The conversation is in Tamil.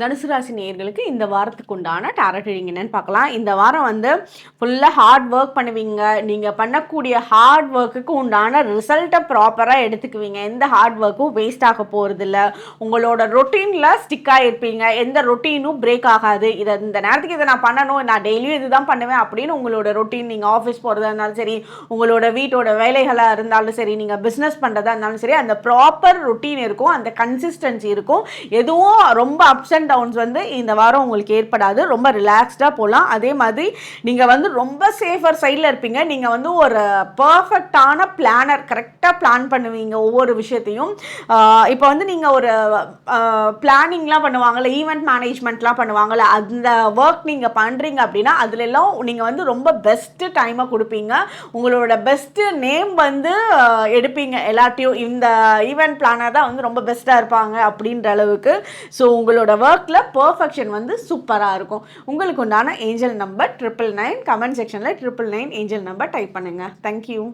தனுசு ராசி நேயர்களுக்கு இந்த வாரத்துக்கு உண்டான டேரட் ரீடிங் என்னன்னு பார்க்கலாம். இந்த வாரம் வந்து ஃபுல்லாக ஹார்ட் ஒர்க் பண்ணுவீங்க. நீங்கள் பண்ணக்கூடிய ஹார்ட் ஒர்க்குக்கு உண்டான ரிசல்ட்டை ப்ராப்பராக எடுத்துக்குவீங்க. எந்த ஹார்ட் ஒர்க்கும் வேஸ்ட் ஆக போகிறதில்ல உங்களோட ரொட்டீனில் ஸ்டிக்காக இருப்பீங்க எந்த ரொட்டீனும் பிரேக் ஆகாது. இதை இந்த நேரத்துக்கு இதை நான் பண்ணணும். நான் டெய்லியும் இதுதான் பண்ணுவேன் அப்படின்னு உங்களோட ரொட்டீன் நீங்கள் ஆஃபீஸ் போகிறதா இருந்தாலும் சரி உங்களோட வீட்டோட வேலைகளாக இருந்தாலும் சரி நீங்கள் பிஸ்னஸ் பண்ணுறதா இருந்தாலும் சரி அந்த ப்ராப்பர் ரொட்டீன் இருக்கும். அந்த கன்சிஸ்டன்சி இருக்கும். எதுவும் ரொம்ப அப்ஸ் அண்ட் டவுன்ஸ் வந்து இந்த வாரம் உங்களுக்கு ஏற்படாது. ரொம்ப ரிலாக்ஸ்டாக போகலாம் அதே மாதிரி நீங்கள் வந்து ரொம்ப சேஃபர் சைடில் இருப்பீங்க. நீங்கள் வந்து ஒரு பர்ஃபெக்டான பிளானர் கரெக்டாக பிளான் பண்ணுவீங்க ஒவ்வொரு விஷயத்தையும். இப்போ வந்து நீங்கள் ஒரு பிளானிங்லாம் பண்ணுவாங்கள்ல ஈவெண்ட் மேனேஜ்மெண்ட்லாம் பண்ணுவாங்கள்ல அந்த ஒர்க் நீங்கள் பண்ணுறீங்க அப்படின்னா அதுல எல்லாம் நீங்கள் வந்து ரொம்ப பெஸ்ட்டு டைமை கொடுப்பீங்க. உங்களோட பெஸ்ட்டு நேம் வந்து எடுப்பீங்க. எல்லாத்தையும் இந்த ஈவெண்ட் பிளானர் தான் வந்து ரொம்ப பெஸ்ட்டாக இருப்பாங்க அப்படின்ற அளவுக்கு. ஸோ உங்களோட ஒர்க் ஒர்க்கில் பர்ஃபெக்ஷன் வந்து சூப்பராக இருக்கும். உங்களுக்கு உண்டான angel number triple nine comment செக்ஷனில் triple nine angel number type பண்ணுங்கள் தேங்க்யூ